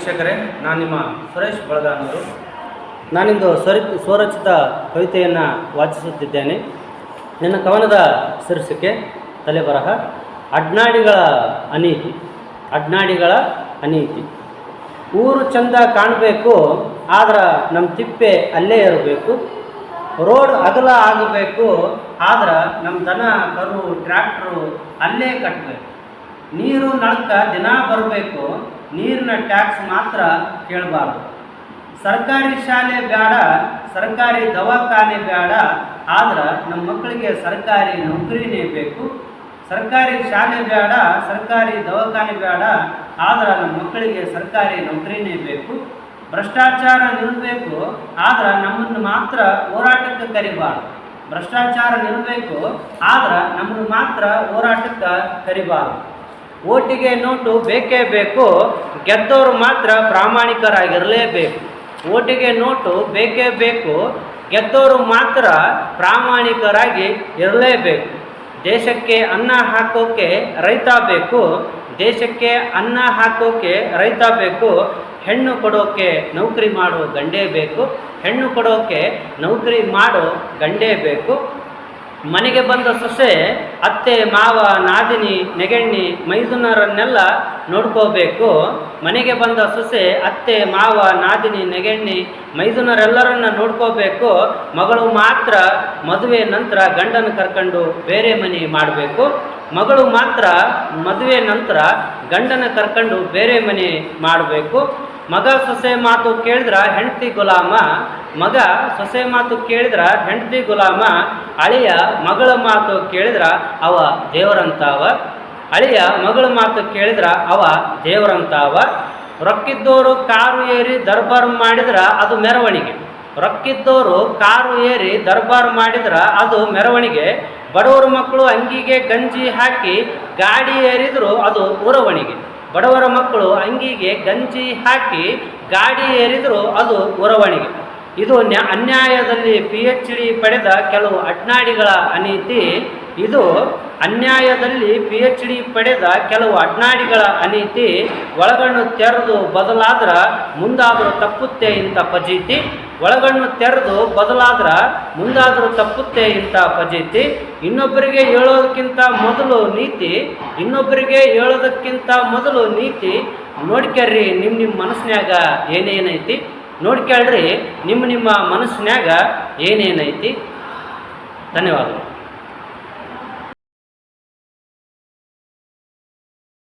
ವೀಕ್ಷಕರೇ, ನಾನು ನಿಮ್ಮ ಸುರೇಶ್ ಬಳಗಾನವರು. ನಾನಿಂದು ಸ್ವರಿ, ಸ್ವರಚಿತ ಕವಿತೆಯನ್ನು ವಾಚಿಸುತ್ತಿದ್ದೇನೆ. ನನ್ನ ಕವನದ ಶೀರ್ಷಿಕೆ, ತಲೆಬರಹ, ಅಡ್ನಾಡಿಗಳ ಅನೀತಿ ಅಡ್ನಾಡಿಗಳ ಅನೀತಿ. ಊರು ಚಂದ ಕಾಣಬೇಕು, ಆದ್ರೆ ನಮ್ಮ ತಿಪ್ಪೆ ಅಲ್ಲೇ ಇರಬೇಕು. ರೋಡ್ ಅಗಲ ಆಗಬೇಕು, ಆದ್ರೆ ನಮ್ಮ ದನ, ಕರು, ಟ್ರ್ಯಾಕ್ಟ್ರು ಅಲ್ಲೇ ಕಟ್ಟಬೇಕು ನೀರು ನಳಕ ದಿನ ಬರಬೇಕು ನೀರಿನ ಟ್ಯಾಕ್ಸ್ ಮಾತ್ರ ಕೇಳಬಾರ್ದು. ಸರ್ಕಾರಿ ಶಾಲೆ ಬೇಡ ಸರ್ಕಾರಿ ದವಾಖಾನೆ ಬೇಡ ಆದ್ರೆ ನಮ್ಮ ಮಕ್ಕಳಿಗೆ ಸರ್ಕಾರಿ ನೌಕರಿನೇ ಬೇಕು. ಸರ್ಕಾರಿ ಶಾಲೆ ಬೇಡ ಸರ್ಕಾರಿ ದವಾಖಾನೆ ಬೇಡ ಆದ್ರೆ ನಮ್ಮ ಮಕ್ಕಳಿಗೆ ಸರ್ಕಾರಿ ನೌಕರಿನೇ ಬೇಕು. ಭ್ರಷ್ಟಾಚಾರ ನಿಲ್ಲಬೇಕು ಆದ್ರೆ ನಮ್ಮನ್ನು ಮಾತ್ರ ಹೋರಾಟಕ್ಕೆ ಕರಿಬಾರ್ದು. ಭ್ರಷ್ಟಾಚಾರ ನಿಲ್ಲಬೇಕು ಆದ್ರೆ ನಮ್ಮನ್ನು ಮಾತ್ರ ಹೋರಾಟಕ್ಕೆ ಕರಿಬಾರ್ದು. ಓಟಿಗೆ ನೋಟು ಬೇಕೇ ಬೇಕು, ಗೆದ್ದವರು ಮಾತ್ರ ಪ್ರಾಮಾಣಿಕರಾಗಿರಲೇಬೇಕು. ಓಟಿಗೆ ನೋಟು ಬೇಕೇ ಬೇಕು, ಗೆದ್ದವರು ಮಾತ್ರ ಪ್ರಾಮಾಣಿಕರಾಗಿ ಇರಲೇಬೇಕು. ದೇಶಕ್ಕೆ ಅನ್ನ ಹಾಕೋಕೆ ರೈತ ಬೇಕು, ದೇಶಕ್ಕೆ ಅನ್ನ ಹಾಕೋಕೆ ರೈತ ಬೇಕು, ಹೆಣ್ಣು ಕೊಡೋಕೆ ನೌಕರಿ ಮಾಡೋ ಗಂಡೇ ಬೇಕು, ಹೆಣ್ಣು ಕೊಡೋಕೆ ನೌಕರಿ ಮಾಡೋ ಗಂಡೇ ಬೇಕು. ಮನೆಗೆ ಬಂದ ಸೊಸೆ, ಅತ್ತೆ, ಮಾವ, ನಾದಿನಿ, ನೆಗೆಣ್ಣಿ, ಮೈದುನರನ್ನೆಲ್ಲ ನೋಡ್ಕೋಬೇಕು. ಮನೆಗೆ ಬಂದ ಸೊಸೆ, ಅತ್ತೆ, ಮಾವ, ನಾದಿನಿ, ನೆಗೆಣ್ಣಿ, ಮೈದುನರೆಲ್ಲರನ್ನ ನೋಡ್ಕೋಬೇಕು. ಮಗಳು ಮಾತ್ರ ಮದುವೆ ನಂತರ ಗಂಡನ ಕರ್ಕೊಂಡು ಬೇರೆ ಮನೆ ಮಾಡಬೇಕು. ಮಗಳು ಮಾತ್ರ ಮದುವೆ ನಂತರ ಗಂಡನ ಕರ್ಕೊಂಡು ಬೇರೆ ಮನೆ ಮಾಡಬೇಕು. ಮಗ ಸೊಸೆ ಮಾತು ಕೇಳಿದ್ರ ಹೆಂಡತಿ ಗುಲಾಮ? ಮಗ ಸೊಸೆ ಮಾತು ಕೇಳಿದ್ರ ಹೆಂಡತಿ ಗುಲಾಮ? ಅಳಿಯ ಮಗಳ ಮಾತು ಕೇಳಿದ್ರ ಅವ ದೇವರಂತಾವ? ಅಳಿಯ ಮಗಳ ಮಾತು ಕೇಳಿದ್ರ ಅವ ದೇವರಂತಾವ? ರೊಕ್ಕಿದ್ದವರು ಕಾರು ಏರಿ ದರ್ಬಾರ್ ಮಾಡಿದ್ರ ಅದು ಮೆರವಣಿಗೆ. ರೊಕ್ಕಿದ್ದವರು ಕಾರು ಏರಿ ದರ್ಬಾರ್ ಮಾಡಿದ್ರ ಅದು ಮೆರವಣಿಗೆ. ಬಡವರ ಮಕ್ಕಳು ಅಂಗಿಗೆ ಗಂಜಿ ಹಾಕಿ ಗಾಡಿ ಏರಿದ್ರು ಅದು ಉರವಣಿಗೆ ಬಡವರ ಮಕ್ಕಳು ಅಂಗಿಗೆ ಗಂಜಿ ಹಾಕಿ ಗಾಡಿ ಏರಿದ್ರು ಅದು ಉರವಣಿಗೆ ಇದು ನ್ಯಾ, ಅನ್ಯಾಯದಲ್ಲಿ ಪಿ ಎಚ್ ಡಿ ಪಡೆದ ಕೆಲವು ಅಡ್ನಾಡಿಗಳ ಅನೀತಿ. ಇದು ಅನ್ಯಾಯದಲ್ಲಿ ಪಿ ಎಚ್ ಡಿ ಪಡೆದ ಕೆಲವು ಅಡ್ನಾಡಿಗಳ ಅನೀತಿ. ಒಳಗಣ್ಣು ತೆರೆದು ಬದಲಾದ್ರೆ ಮುಂದಾದರೂ ತಪ್ಪುತ್ತೆ ಇಂಥ ಪಜೀತಿ. ಒಳಗಣ್ಣು ತೆರೆದು ಬದಲಾದ್ರೆ ಮುಂದಾದರೂ ತಪ್ಪುತ್ತೆ ಇಂಥ ಪಜೀತಿ. ಇನ್ನೊಬ್ಬರಿಗೆ ಹೇಳೋದಕ್ಕಿಂತ ಮೊದಲು ನೀತಿ. ಇನ್ನೊಬ್ಬರಿಗೆ ಹೇಳೋದಕ್ಕಿಂತ ಮೊದಲು ನೀತಿ. ನೋಡ್ಕ್ಯಾರ್ರಿ ನಿಮ್ಮ ನಿಮ್ಮ ಮನಸ್ಸಿನಾಗ ಏನೇನೈತಿ? ನೋಡ್ಕ್ಯಾಳ್ರಿ ನಿಮ್ಮ ನಿಮ್ಮ ಮನಸ್ಸಿನಾಗ ಏನೇನೈತಿ? ಧನ್ಯವಾದಗಳು.